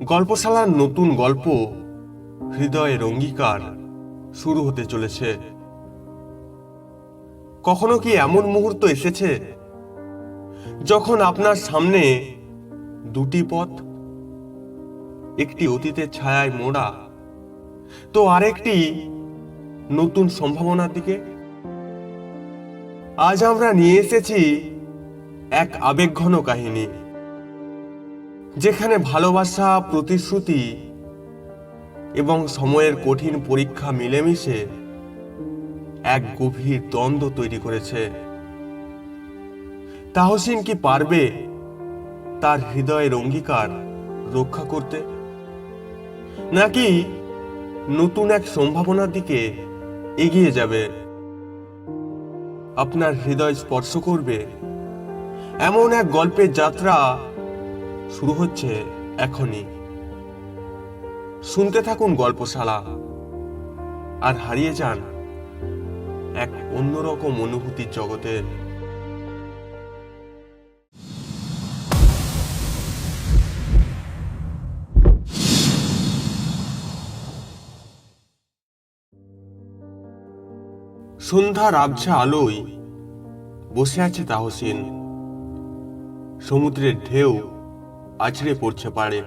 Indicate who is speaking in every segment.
Speaker 1: গল্পশালার নতুন গল্প হৃদয়ের অঙ্গীকার শুরু হতে চলেছে। কখনো কি এমন মুহূর্ত এসেছে যখন আপনার সামনে দুটি পথ, একটি অতীতের ছায়ায় মোড়া, তো আরেকটি নতুন সম্ভাবনার দিকে? আজ আমরা নিয়ে এসেছি এক আবেগঘন কাহিনী। যেখানে ভালোবাসা, প্রতিশ্রুতি এবং সময়ের কঠিন পরীক্ষা মিলেমিশে এক গভীর দ্বন্দ্ব তৈরি করেছে। তাহসিন কি পারবে তার হৃদয়ের অঙ্গীকার রক্ষা করতে? নাকি নতুন এক সম্ভাবনার দিকে এগিয়ে যাবে? আপনার হৃদয় স্পর্শ করবে? এমন এক গল্পের যাত্রা শুরু হচ্ছে এখনই। শুনতে থাকুন গল্পশালা আর হারিয়ে যান এক অন্যরকম অনুভূতির জগতে সন্ধ্যার আবছা আলোয় বসে আছে তাহসিন। সমুদ্রের ঢেউ আছড়ে পড়ছে পারে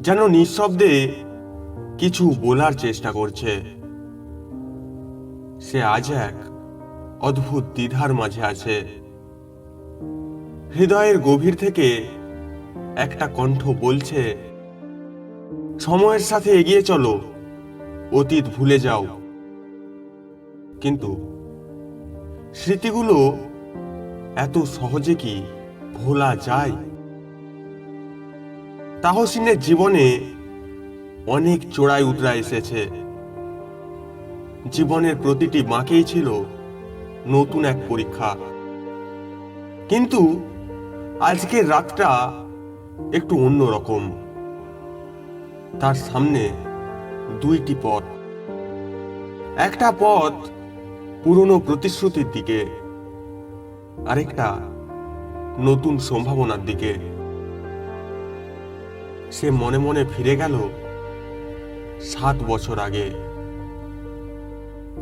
Speaker 1: যেন নিঃশব্দে কিছু বলার চেষ্টা করছে। সে আজ এক অদ্ভুত দ্বিধার মাঝে আছে। হৃদয়ের গভীর থেকে একটা কণ্ঠ বলছে, সময়ের সাথে এগিয়ে চলো, অতীত ভুলে যাও। কিন্তু স্মৃতিগুলো এত সহজে কি ভোলা যায়? তাহসিনের জীবনে অনেক চোড়াই উতরা এসেছে। জীবনের প্রতিটি বাঁকেই ছিল নতুন এক পরীক্ষা। কিন্তু আজকের রাতটা একটু অন্যরকম তার সামনে দুইটি পথ। একটা পথ পুরনো প্রতিশ্রুতির দিকে, আরেকটা নতুন সম্ভাবনার দিকে। সে মনে মনে ফিরে গেল সাত বছর আগে।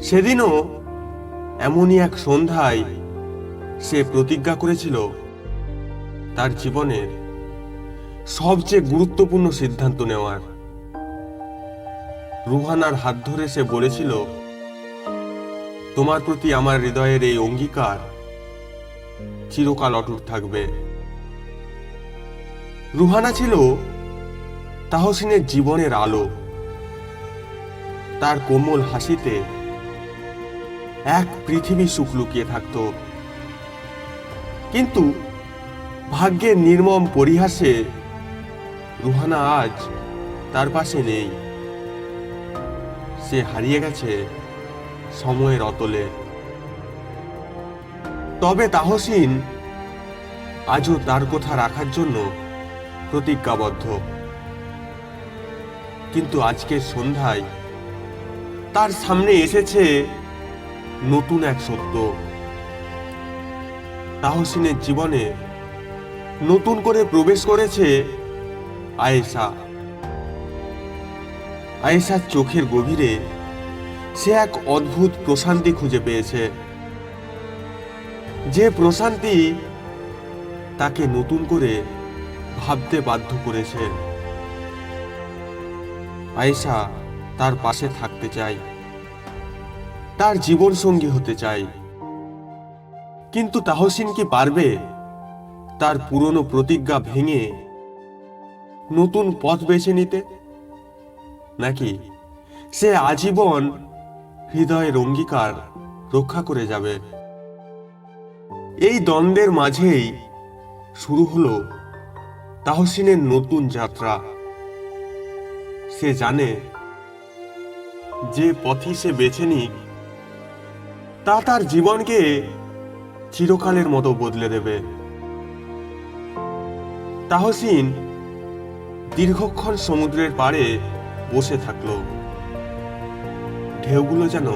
Speaker 1: সেদিনও এমনই এক সন্ধ্যায় সে প্রতিজ্ঞা করেছিল তার জীবনের সবচেয়ে গুরুত্বপূর্ণ সিদ্ধান্ত নেওয়ার। রুহানার হাত ধরে সে বলেছিল, তোমার প্রতি আমার হৃদয়ের এই অঙ্গীকার চিরকাল অটুট থাকবে। রুহানা ছিল তাহসিনের জীবনের আলো। তার কোমল হাসিতে এক পৃথিবী সুখ লুকিয়ে থাকত। কিন্তু ভাগ্যের নির্মম পরিহাসে রুহানা আজ তার পাশে নেই। সে হারিয়ে গেছে সময়ের অতলে। তবে তাহসিন আজও তার কথা রাখার জন্য প্রতিজ্ঞাবদ্ধ। কিন্তু আজকের সন্ধ্যায় তার সামনে এসেছে নতুন এক সত্য। তাহসিনের জীবনে নতুন করে প্রবেশ করেছে আয়েশা। আয়েশার চোখের গভীরে সে এক অদ্ভুত প্রশান্তি খুঁজে পেয়েছে। যে প্রশান্তি তাকে নতুন করে ভাবতে বাধ্য করেছে। আয়েশা তার পাশে থাকতে চাই তার জীবন সঙ্গী হতে চাই কিন্তু তাহসিন কি পারবে? তার পুরনো প্রতিজ্ঞা ভেঙে নতুন পথ বেছে নিতে? নাকি সে আজীবন হৃদয়ের অঙ্গীকার রক্ষা করে যাবে? এই দ্বন্দ্বের মাঝেই শুরু হলো তাহসিনের নতুন যাত্রা। সে জানে যে পথই সে বেছে নিক, তা তার জীবনকে চিরকালের মতো বদলে দেবে। তাহসিন দীর্ঘক্ষণ সমুদ্রের পাড়ে বসে থাকল। ঢেউগুলো যেন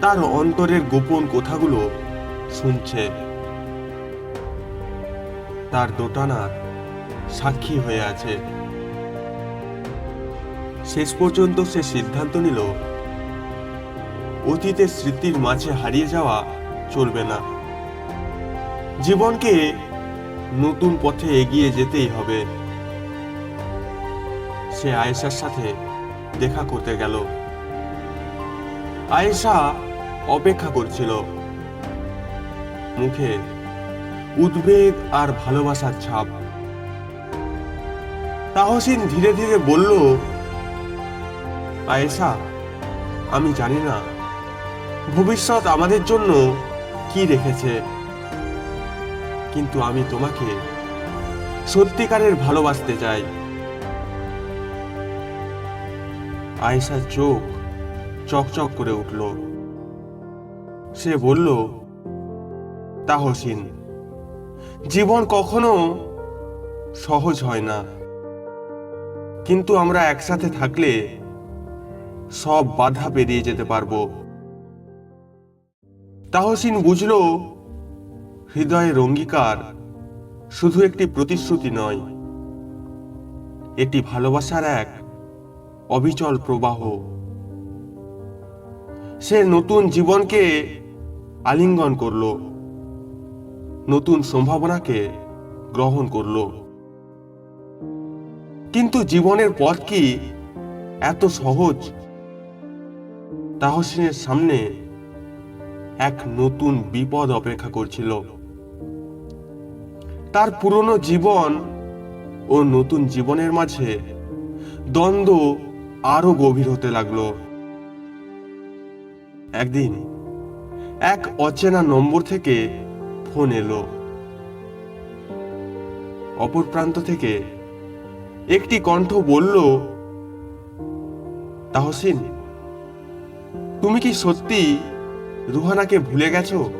Speaker 1: তার অন্তরের গোপন কথাগুলো শুনছে। তার দোটানার সাক্ষী হয়ে আছে। শেষ পর্যন্ত সে সিদ্ধান্ত নিল, অতীতের স্মৃতির মাঝে হারিয়ে যাওয়া চলবে না। জীবনকে নতুন পথে এগিয়ে যেতেই হবে। সে আয়েশার সাথে দেখা করতে গেল। আয়েশা অপেক্ষা করছিল। মুখে উদ্বেগ আর ভালোবাসার ছাপ। তাহসিন ধীরে ধীরে বলল আয়েশা আমি জানি না। ভবিষ্যৎ আমাদের জন্য কি রেখেছে? কিন্তু আমি তোমাকে সত্যিকারের ভালোবাসতে চাই। আয়েশার চোখ চকচক করে উঠল। সে বলল তাহসিন জীবন কখনো সহজ হয় না। কিন্তু আমরা একসাথে থাকলে সব বাধা পেরিয়ে যেতে পারব। তাহসিন বুঝল হৃদয়ের অঙ্গীকার শুধু একটি প্রতিশ্রুতি নয় এটি ভালোবাসার এক অবিচল প্রবাহ। সে নতুন জীবনকে আলিঙ্গন করল, নতুন সম্ভাবনাকে গ্রহণ করল। কিন্তু জীবনের পথ কি এত সহজ? তাহসিনের সামনে এক নতুন বিপদ অপেক্ষা করছিল। তার পুরনো জীবন ও নতুন জীবনের মাঝে দ্বন্দ্ব আরও গভীর হতে লাগল। একদিন এক অচেনা নম্বর থেকে ফোন এলো। অপর প্রান্ত থেকে একটি কণ্ঠ বলল, তাহসিন তুমি কি সত্যি রুহানাকে ভুলে গেছো?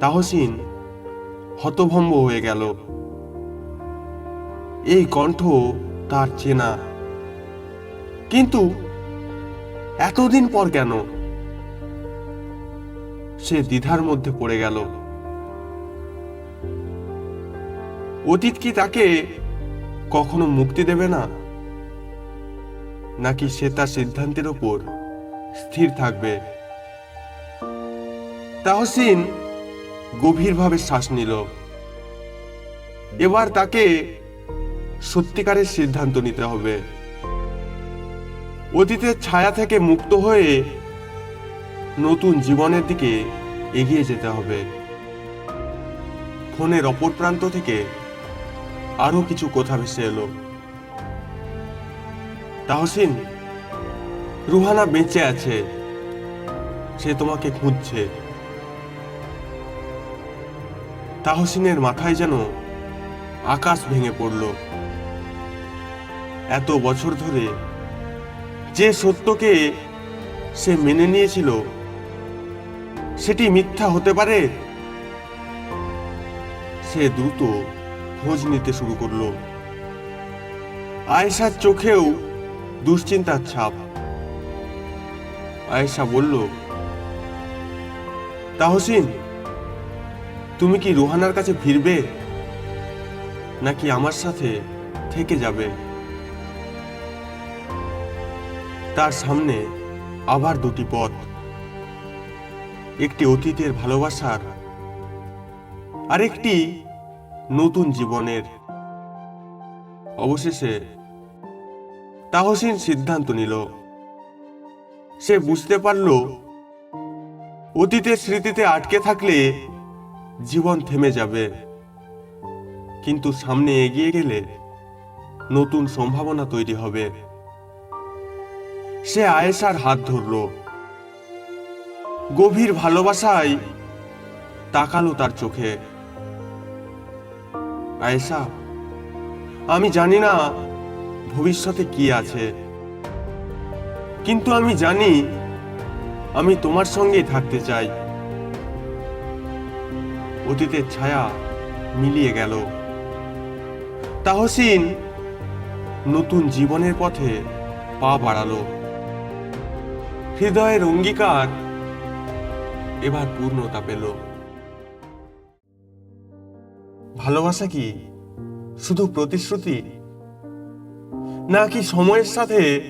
Speaker 1: তাহসিন হতভম্ব হয়ে গেল। এই কণ্ঠ তার চেনা। কিন্তু এতদিন পর কেন? সে দ্বিধার মধ্যে পড়ে গেল। অতীত কি তাকে কখনো মুক্তি দেবে না? নাকি সে তার সিদ্ধান্তের ওপর স্থির থাকবে? তাহসিন গভীরভাবে শ্বাস নিল। এবার তাকে সত্যিকারের সিদ্ধান্ত নিতে হবে। অতীতের ছায়া থেকে মুক্ত হয়ে নতুন জীবনের দিকে এগিয়ে যেতে হবে। ফোনের অপর প্রান্ত থেকে আরও কিছু কথা ভেসে এলো। তাহসিন রুহানা বেঁচে আছে। সে তোমাকে খুঁজছে। তাহসিনের মাথায় যেন আকাশ ভেঙে পড়ল। এত বছর ধরে যে সত্যকে সে মেনে নিয়েছিল, সেটি মিথ্যা হতে পারে? সে দ্রুত খোঁজ নিতে শুরু করল। আয়েশার চোখেও দুশ্চিন্তার ছাপ। আয়েশা বলল তাহসিন তুমি কি রোহানার কাছে ফিরবে? নাকি আমার সাথে থেকে যাবে? তার সামনে আবার দুটি পথ। একটি অতীতের ভালোবাসার, আরেকটি নতুন জীবনের। অবশেষে তাহসিন সিদ্ধান্ত নিল। সে বুঝতে পারল, অতীতের স্মৃতিতে আটকে থাকলে জীবন থেমে যাবে। কিন্তু সামনে এগিয়ে গেলে নতুন সম্ভাবনা তৈরি হবে। সে আয়েশার হাত ধরল। গভীর ভালোবাসায় তাকালো তার চোখে। আয়েশা, আমি জানি না ভবিষ্যতে কি আছে? কিন্তু আমি জানি আমি তোমার সঙ্গেই থাকতে চাই। অতীতের ছায়া মিলিয়ে গেল। তাহসিন নতুন জীবনের পথে পা বাড়ালো। হৃদয়ের অঙ্গীকার এবার পূর্ণতা পেল। ভালোবাসা কি শুধু প্রতিশ্রুতি নাকি সময়ের সাথে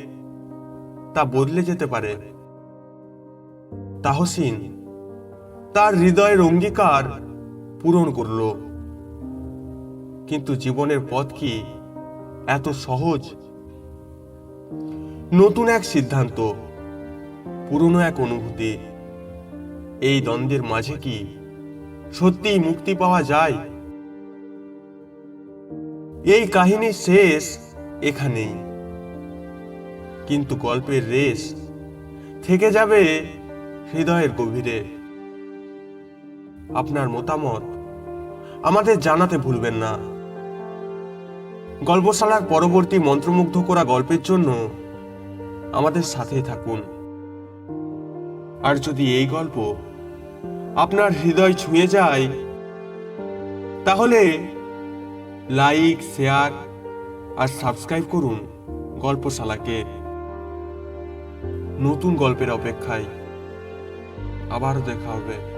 Speaker 1: তা বদলে যেতে পারে? তাহসিন তার হৃদয়ের অঙ্গীকার পূরণ করল। কিন্তু জীবনের পথ কি এত সহজ? নতুন এক সিদ্ধান্ত, পুরনো এক অনুভূতি। এই দ্বন্দ্বের মাঝে কি সত্যিই মুক্তি পাওয়া যায়? এই কাহিনীর শেষ এখানেই। কিন্তু গল্পের রেশ থেকে যাবে হৃদয়ের গভীরে। আপনার মতামত আমাদের জানাতে ভুলবেন না। গল্পশালার পরবর্তী মন্ত্রমুগ্ধ করা গল্পের জন্য আমাদের সাথে থাকুন। আর যদি এই গল্প আপনার হৃদয় ছুঁয়ে যায়, তাহলে লাইক, শেয়ার আর সাবস্ক্রাইব করুন গল্পশালাকে। নতুন গল্পের অপেক্ষায় আবার দেখা হবে।